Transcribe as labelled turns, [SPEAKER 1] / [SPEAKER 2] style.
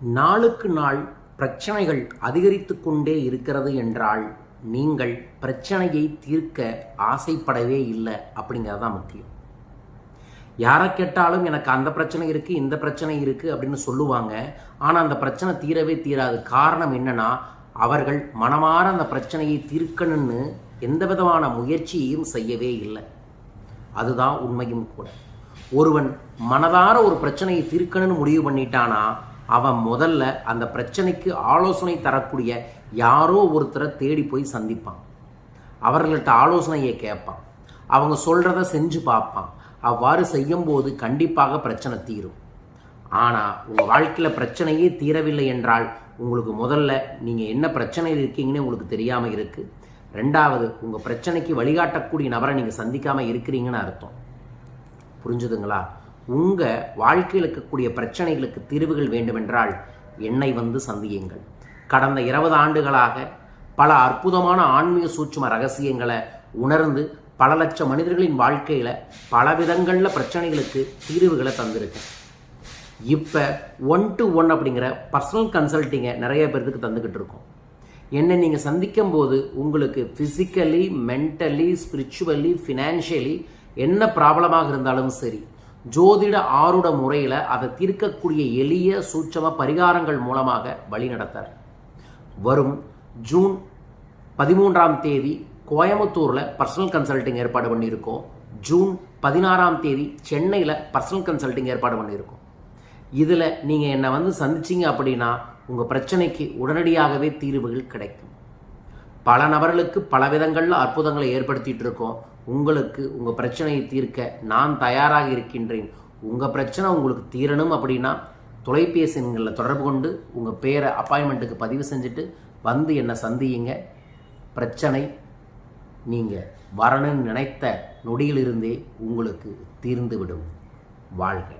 [SPEAKER 1] நாளுக்கு நாள் பிரச்சனைகள் அதிகரித்து கொண்டே இருக்கிறது என்றால் நீங்கள் பிரச்சனையை தீர்க்க ஆசைப்படவே இல்லை அப்படிங்கிறது தான் முக்கியம். யாரை கேட்டாலும் எனக்கு அந்த பிரச்சனை இருக்குது இந்த பிரச்சனை இருக்குது அப்படின்னு சொல்லுவாங்க. ஆனால் அந்த பிரச்சனை தீரவே தீராது. காரணம் என்னன்னா அவர்கள் மனமாற அந்த பிரச்சனையை தீர்க்கணும்னு எந்த விதமான முயற்சியையும் செய்யவே இல்லை. அதுதான் உண்மையும் கூட. ஒருவன் மனதார ஒரு பிரச்சனையை தீர்க்கணும்னு முடிவு பண்ணிட்டானா அவன் முதல்ல அந்த பிரச்சனைக்கு ஆலோசனை தரக்கூடிய யாரோ ஒருத்தரை தேடி போய் சந்திப்பான். அவர்கள்ட்ட ஆலோசனையை கேட்பான். அவங்க சொல்கிறத செஞ்சு பார்ப்பான். அவ்வாறு செய்யும்போது கண்டிப்பாக பிரச்சனை தீரும். ஆனால் உங்கள் வாழ்க்கையில் பிரச்சனையே தீரவில்லை என்றால் உங்களுக்கு முதல்ல நீங்கள் என்ன பிரச்சனையில் இருக்கீங்கன்னு உங்களுக்கு தெரியாமல் இருக்குது ரெண்டாவது உங்கள் பிரச்சனைக்கு வழிகாட்டக்கூடிய நபரை நீங்கள் சந்திக்காமல் இருக்கிறீங்கன்னு அர்த்தம். புரிஞ்சுதுங்களா? உங்கள் வாழ்க்கையில் இருக்கக்கூடிய பிரச்சனைகளுக்கு தீர்வுகள் வேண்டுமென்றால் என்னை வந்து சந்தியுங்கள். கடந்த இருபது ஆண்டுகளாக பல அற்புதமான ஆன்மீக சூட்சும ரகசியங்களை உணர்ந்து பல லட்சம் மனிதர்களின் வாழ்க்கையில் பல விதங்களில் பிரச்சனைகளுக்கு தீர்வுகளை தந்திருக்கேன். இப்போ ஒன் டு ஒன் அப்படிங்கிற பர்சனல் கன்சல்ட்டிங்கை நிறைய பேர்த்துக்கு தந்துக்கிட்டு இருக்கோம். என்னை நீங்கள் சந்திக்கும் போது உங்களுக்கு ஃபிசிக்கலி மென்டலி ஸ்பிரிச்சுவலி ஃபினான்ஷியலி என்ன ப்ராப்ளமாக இருந்தாலும் சரி ஜோதிட ஆருட முறையில் அதை தீர்க்கக்கூடிய எளிய சூட்சம பரிகாரங்கள் மூலமாக வழிநடத்தார். வரும் ஜூன் பதிமூன்றாம் தேதி கோயம்புத்தூரில் பர்சனல் கன்சல்ட்டிங் ஏற்பாடு பண்ணியிருக்கோம். ஜூன் பதினாறாம் தேதி சென்னையில் பர்சனல் கன்சல்ட்டிங் ஏற்பாடு பண்ணியிருக்கோம். இதில் நீங்கள் என்னை வந்து சந்திச்சிங்க அப்படின்னா உங்கள் பிரச்சனைக்கு உடனடியாகவே தீர்வுகள் கிடைக்கும். பல நபர்களுக்கு பல விதங்களில் அற்புதங்களை ஏற்படுத்திட்டு இருக்கோம். உங்களுக்கு உங்கள் பிரச்சனையை தீர்க்க நான் தயாராக இருக்கின்றேன். உங்கள் பிரச்சனை உங்களுக்கு தீரணும் அப்படின்னா தொலைபேசிகளில் தொடர்பு கொண்டு உங்கள் பேரை அப்பாயின்மெண்ட்டுக்கு பதிவு செஞ்சுட்டு வந்து என்னை சந்தியுங்க. பிரச்சனை நீங்கள் வரணும்னு நினைத்த நொடியிலிருந்தே உங்களுக்கு தீர்ந்துவிடும். வாழ்க.